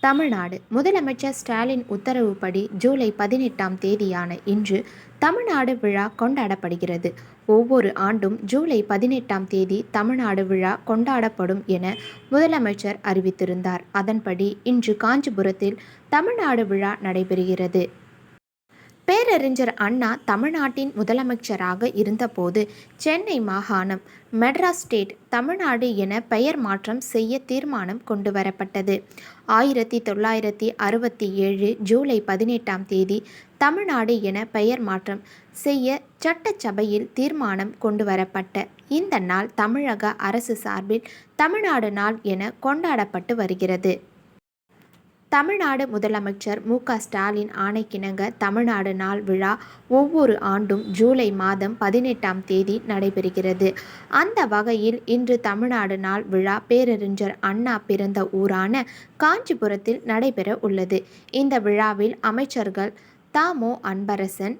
தமிழ்நாடு. முதலமைச்சர் ஸ்டாலின் உத்தரவுப்படி ஜூலை பதினெட்டாம் தேதியான இன்று தமிழ்நாடு விழா கொண்டாடப்படுகிறது. ஒவ்வொரு ஆண்டும் ஜூலை பதினெட்டாம் தேதி தமிழ்நாடு விழா கொண்டாடப்படும் என முதலமைச்சர் அறிவித்திருந்தார். அதன்படி இன்று காஞ்சிபுரத்தில் தமிழ்நாடு விழா நடைபெறுகிறது. பேரறிஞர் அண்ணா தமிழ்நாட்டின் முதலமைச்சராக இருந்தபோது சென்னை மாகாணம் மெட்ராஸ் ஸ்டேட் தமிழ்நாடு என பெயர் மாற்றம் செய்ய தீர்மானம் கொண்டு வரப்பட்டது. ஆயிரத்தி தொள்ளாயிரத்தி அறுபத்தி ஏழு ஜூலை பதினெட்டாம் தேதி தமிழ்நாடு என பெயர் மாற்றம் செய்ய சட்டசபையில் தீர்மானம் கொண்டு வரப்பட்ட இந்த நாள் தமிழக அரசு சார்பில் தமிழ்நாடு நாள் என கொண்டாடப்பட்டு வருகிறது. தமிழ்நாடு முதலமைச்சர் மு க ஸ்டாலின் ஆணைக்கிணங்க தமிழ்நாடு நாள் விழா ஒவ்வொரு ஆண்டும் ஜூலை மாதம் பதினெட்டாம் தேதி நடைபெறுகிறது. அந்த வகையில் இன்று தமிழ்நாடு நாள் விழா பேரறிஞர் அண்ணா பிறந்த ஊரான காஞ்சிபுரத்தில் நடைபெற உள்ளது. இந்த விழாவில் அமைச்சர்கள் தாமோ அன்பரசன்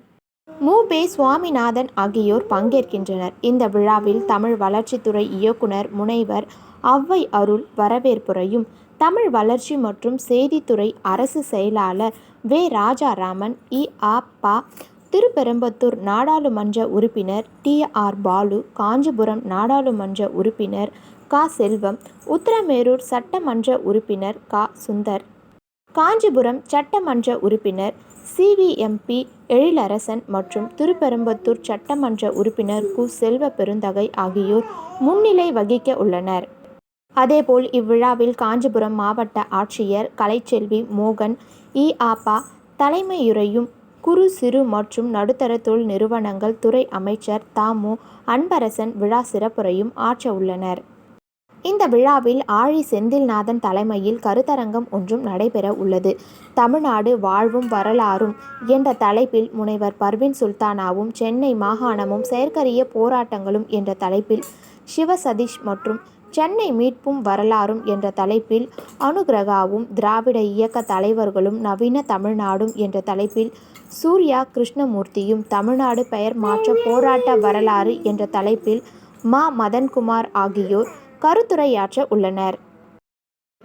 மு. பே. சுவாமிநாதன் ஆகியோர் பங்கேற்கின்றனர். இந்த விழாவில் தமிழ் வளர்ச்சித்துறை இயக்குனர் முனைவர் அவ்வை அருள் வரவேற்புரையும் தமிழ் வளர்ச்சி மற்றும் செய்தித்துறை அரசு செயலாளர் வே. ராஜாராமன் இ. ஆ ப. திருப்பெரும்பத்தூர் நாடாளுமன்ற உறுப்பினர் டி. ஆர். பாலு காஞ்சிபுரம் நாடாளுமன்ற உறுப்பினர் கா. செல்வம் உத்தரமேரூர் சட்டமன்ற உறுப்பினர் கா. சுந்தர் காஞ்சிபுரம் சட்டமன்ற உறுப்பினர் சிவிஎம்பி எழிலரசன் மற்றும் திருப்பெரும்பத்தூர் சட்டமன்ற உறுப்பினர் கு. செல்வ பெருந்தகை ஆகியோர் முன்னிலை வகிக்க உள்ளனர். அதேபோல் இவ்விழாவில் காஞ்சிபுரம் மாவட்ட ஆட்சியர் கலைச்செல்வி மோகன் இ. ஆபா தலைமையுரையும் குறு சிறு மற்றும் நடுத்தர தொழில் நிறுவனங்கள் துறை அமைச்சர் தாமு அன்பரசன் விழா சிறப்புரையும் ஆற்ற உள்ளனர். இந்த விழாவில் ஆழி செந்தில்நாதன் தலைமையில் கருத்தரங்கம் ஒன்றும் நடைபெற உள்ளது. தமிழ்நாடு வாழ்வும் வரலாறும் என்ற தலைப்பில் முனைவர் பர்வின் சுல்தானாவும் சென்னை மாகாணமும் செயற்கரிய போராட்டங்களும் என்ற தலைப்பில் சிவ சதீஷ் மற்றும் சென்னை மீட்பும் வரலாறும் என்ற தலைப்பில் அனுகிரகாவும் திராவிட இயக்க தலைவர்களும் நவீன தமிழ்நாடும் என்ற தலைப்பில் சூர்யா கிருஷ்ணமூர்த்தியும் தமிழ்நாடு பெயர் மாற்ற போராட்ட வரலாறு என்ற தலைப்பில் மா. மதன்குமார் ஆகியோர் கருத்துரையாற்ற உள்ளனர்.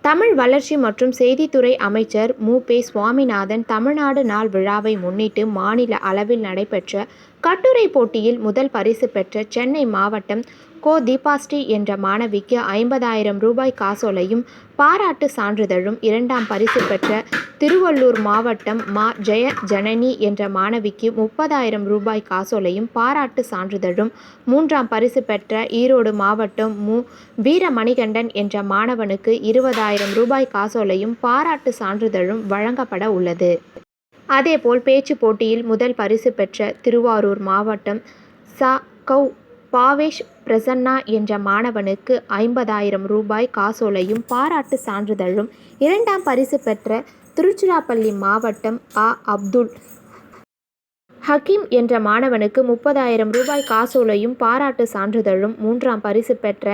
தமிழ் வளர்ச்சி மற்றும் செய்தித்துறை அமைச்சர் மு. பே. சுவாமிநாதன் தமிழ்நாடு நாள் விழாவை முன்னிட்டு மாநில அளவில் நடைபெற்ற கட்டுரை போட்டியில் முதல் பரிசு பெற்ற சென்னை மாவட்டம் கோ தீபாஸ்ரீ என்ற மாணவிக்கு ஐம்பதாயிரம் ரூபாய் காசோலையும் பாராட்டு சான்றிதழும் இரண்டாம் பரிசு பெற்ற திருவள்ளூர் மாவட்டம் மா ஜெய ஜனனி என்ற மாணவிக்கு முப்பதாயிரம் ரூபாய் காசோலையும் பாராட்டு சான்றிதழும் மூன்றாம் பரிசு பெற்ற ஈரோடு மாவட்டம் மு வீரமணிகண்டன் என்ற மாணவனுக்கு இருபதாயிரம் ரூபாய் காசோலையும் பாராட்டு சான்றிதழும் வழங்கப்பட உள்ளது. அதேபோல் பேச்சு போட்டியில் முதல் பரிசு பெற்ற திருவாரூர் மாவட்டம் ச கௌ பாவேஷ் பிரசன்னா என்ற மாணவனுக்கு ஐம்பதாயிரம் ரூபாய் காசோலையும் பாராட்டு சான்றிதழும் இரண்டாம் பரிசு பெற்ற திருச்சிராப்பள்ளி மாவட்டம் ஆ அப்துல் ஹக்கீம் என்ற மாணவனுக்கு முப்பதாயிரம் ரூபாய் காசோலையும் பாராட்டு சான்றிதழும் மூன்றாம் பரிசு பெற்ற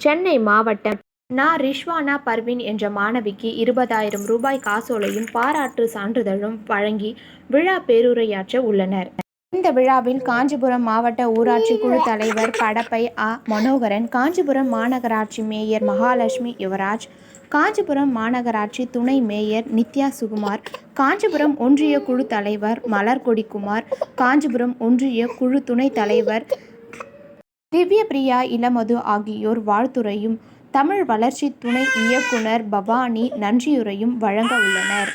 சென்னை மாவட்டம் நா. ரிஷ்வானா பர்வின் என்ற மாணவிக்கு இருபதாயிரம் ரூபாய் காசோலையும் பாராட்டு சான்றிதழும் வழங்கி விழா பேருரையாற்ற உள்ளனர். இந்த விழாவில் காஞ்சிபுரம் மாவட்ட ஊராட்சி குழு தலைவர் படப்பை அ மனோகரன் காஞ்சிபுரம் மாநகராட்சி மேயர் மகாலட்சுமி யுவராஜ் காஞ்சிபுரம் மாநகராட்சி துணை மேயர் நித்யா சுகுமார் காஞ்சிபுரம் ஒன்றிய குழு தலைவர் மலர்கொடிக்குமார் காஞ்சிபுரம் ஒன்றிய குழு துணைத் தலைவர் திவ்யபிரியா இளமது ஆகியோர் வாழ்த்துரையும் தமிழ் வளர்ச்சி துணை இயக்குனர் பவானி நன்றியுரையும் வழங்க உள்ளனர்.